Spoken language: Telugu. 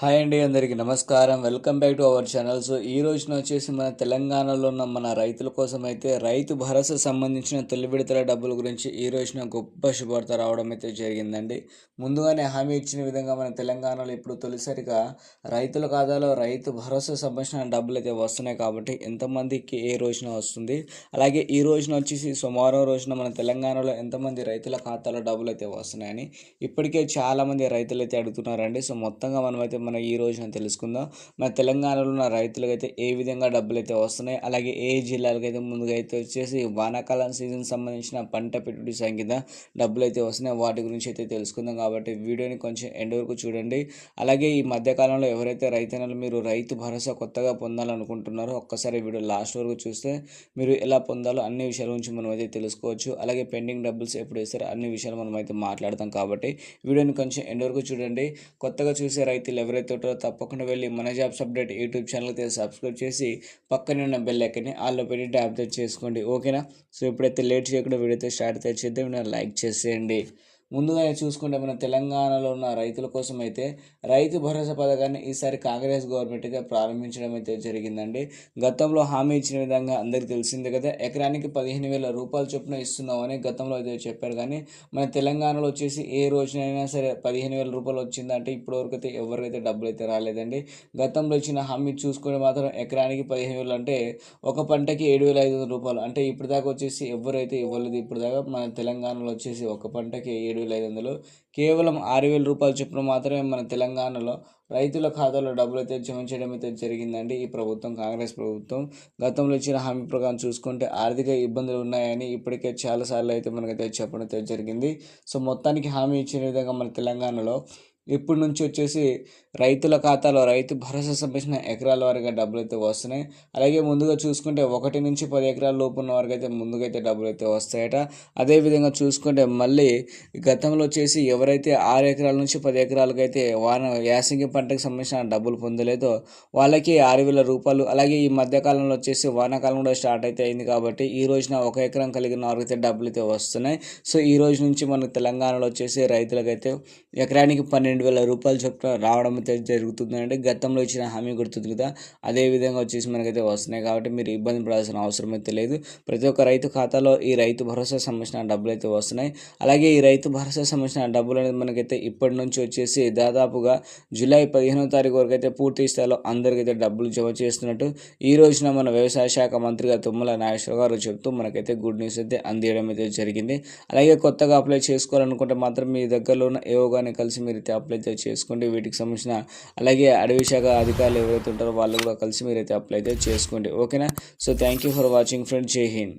హాయ్ అండి అందరికీ నమస్కారం. Welcome back to our channel. So ఈ రోజున వచ్చేసి మన తెలంగాణలో ఉన్న మన రైతుల కోసం అయితే రైతు భరోసా సంబంధించిన తొలి విడతల డబ్బుల గురించి ఈ రోజున గొప్ప శుభార్త రావడం అయితే జరిగిందండి. ముందుగానే హామీ ఇచ్చిన విధంగా మన తెలంగాణలో ఇప్పుడు తొలిసారిగా రైతుల ఖాతాలో రైతు భరోసా సంబంధించిన డబ్బులు అయితే వస్తున్నాయి కాబట్టి ఎంతమందికి ఏ రోజున వస్తుంది? అలాగే ఈ రోజున వచ్చేసి సోమవారం రోజున మన తెలంగాణలో ఎంతమంది రైతుల ఖాతాలో డబ్బులు అయితే వస్తున్నాయని ఇప్పటికే చాలామంది రైతులు అయితే అడుగుతున్నారండి. సో మొత్తంగా మనమైతే మనం ఈ రోజున తెలుసుకుందాం. మన తెలంగాణలో ఉన్న రైతులకు అయితే ఏ విధంగా డబ్బులు అయితే వస్తున్నాయి అలాగే ఏ జిల్లాలకు అయితే ముందుగా అయితే వచ్చేసి వానాకాలం సీజన్ సంబంధించిన పంట పెట్టుబడి సంఖ్య డబ్బులు అయితే వస్తున్నాయి వాటి గురించి అయితే తెలుసుకుందాం కాబట్టి వీడియోని కొంచెం ఎండ్ వరకు చూడండి. అలాగే ఈ మధ్యకాలంలో ఎవరైతే రైతన్నలు మీరు రైతు భరోసా కొత్తగా పొందాలనుకుంటున్నారో ఒక్కసారి వీడియో లాస్ట్ వరకు చూస్తే మీరు ఎలా పొందాలో అన్ని విషయాల గురించి మనం అయితే తెలుసుకోవచ్చు. అలాగే పెండింగ్ డబ్బుల్స్ ఎప్పుడు వేస్తారో అన్ని విషయాలు మనం అయితే మాట్లాడతాం కాబట్టి వీడియోని కొంచెం ఎండ్ వరకు చూడండి. కొత్తగా చూసే రైతులు ఎవరైతే ఉంటారో తప్పకుండా వెళ్ళి మన జాబ్స్ అప్డేట్ యూట్యూబ్ ఛానల్కి సబ్స్క్రైబ్ చేసి పక్కనే ఉన్న బెల్ ఎక్కని ఆల్లో పెట్టి ట్యాప్ చేసుకోండి. ఓకేనా? సో ఇప్పుడైతే లేట్ చేయకుండా వీడియో అయితే స్టార్ట్ అయితే చేద్దాం. లైక్ చేసేయండి. ముందుగా చూసుకుంటే మన తెలంగాణలో ఉన్న రైతుల కోసం అయితే రైతు భరోసా పథకాన్ని ఈసారి కాంగ్రెస్ గవర్నమెంట్ అయితే ప్రారంభించడం అయితే జరిగిందండి. గతంలో హామీ ఇచ్చిన విధంగా అందరికీ తెలిసిందే కదా ఎకరానికి పదిహేను వేల రూపాయలు చొప్పున ఇస్తున్నామని గతంలో అయితే చెప్పారు. కానీ మన తెలంగాణలో వచ్చేసి ఏ రోజునైనా సరే పదిహేను వేల రూపాయలు వచ్చిందంటే ఇప్పటివరకు అయితే ఎవరికైతే డబ్బులు అయితే రాలేదండి. గతంలో ఇచ్చిన హామీ చూసుకుంటే మాత్రం ఎకరానికి పదిహేను వేలు అంటే ఒక పంటకి ఏడు వేల ఐదు వందల రూపాయలు. అంటే ఇప్పటిదాకా వచ్చేసి ఎవరైతే ఇవ్వలేదు ఇప్పటిదాకా మన తెలంగాణలో వచ్చేసి ఒక పంటకి ఏడు ఏడు వేల ఐదు వందలు. కేవలం ఆరు వేల రూపాయలు చొప్పున మాత్రమే మన తెలంగాణలో రైతుల ఖాతాలో డబ్బులు అయితే జమ చేయడం అయితే జరిగిందండి. ఈ ప్రభుత్వం కాంగ్రెస్ ప్రభుత్వం గతంలో ఇచ్చిన హామీ ప్రకారం చూసుకుంటే ఆర్థిక ఇబ్బందులు ఉన్నాయని ఇప్పటికే చాలాసార్లు అయితే మనకైతే చెప్పడం అయితే జరిగింది. సో మొత్తానికి హామీ ఇచ్చిన విధంగా మన తెలంగాణలో ఇప్పటి నుంచి వచ్చేసి రైతుల ఖాతాలో రైతు భరోసా సంబంధించిన ఎకరాల వారిగా డబ్బులు అయితే వస్తున్నాయి. అలాగే ముందుగా చూసుకుంటే ఒకటి నుంచి పది ఎకరాల లోపు ఉన్న వారికి అయితే ముందుకైతే డబ్బులు అయితే వస్తాయట అదేవిధంగా చూసుకుంటే మళ్ళీ గతంలో వచ్చేసి ఎవరైతే ఆరు ఎకరాల నుంచి పది ఎకరాలకైతే వాన యాసంగి పంటకు సంబంధించిన డబ్బులు పొందలేదో వాళ్ళకి ఆరు వేల రూపాయలు అలాగే ఈ మధ్యకాలంలో వచ్చేసి వానాకాలం కూడా స్టార్ట్ అయితే అయింది కాబట్టి ఈ రోజున ఒక ఎకరం కలిగిన వారికైతే డబ్బులు అయితే వస్తున్నాయి. సో ఈ రోజు నుంచి మన తెలంగాణలో వచ్చేసి రైతులకైతే ఎకరానికి పన్నెండు రెండు వేల రూపాయలు చొప్పున రావడం అయితే జరుగుతుందంటే గతంలో ఇచ్చిన హామీ గుర్తుంది కదా? అదే విధంగా వచ్చేసి మనకైతే వస్తున్నాయి కాబట్టి మీరు ఇబ్బంది పడాల్సిన అవసరం అయితే లేదు. ప్రతి ఒక్క రైతు ఖాతాలో ఈ రైతు భరోసా సంబంధించిన డబ్బులు అయితే వస్తున్నాయి. అలాగే ఈ రైతు భరోసా సంబంధించిన డబ్బులు అనేది మనకైతే ఇప్పటి నుంచి వచ్చేసి దాదాపుగా జూలై పదిహేనో తారీఖు వరకు అయితే పూర్తి స్థాయిలో అందరికైతే డబ్బులు జమ చేస్తున్నట్టు ఈ రోజున మన వ్యవసాయ శాఖ మంత్రిగా తుమ్మల నాగేశ్వర గారు చెప్తూ మనకైతే గుడ్ న్యూస్ అయితే అందియడం అయితే జరిగింది. అలాగే కొత్తగా అప్లై చేసుకోవాలనుకుంటే మాత్రం మీ దగ్గరలో ఉన్న ఏవో కానీ కలిసి మీరు అయితే అప్లై అయితే చేసుకోండి. వీటికి సంబంధించిన అలాగే అడవి శాఖ అధికారులు ఎవరైతే ఉంటారో వాళ్ళు కూడా కలిసి మీరైతే అప్లై అయితే చేసుకోండి. ఓకేనా so thank you for watching friend Jai Hind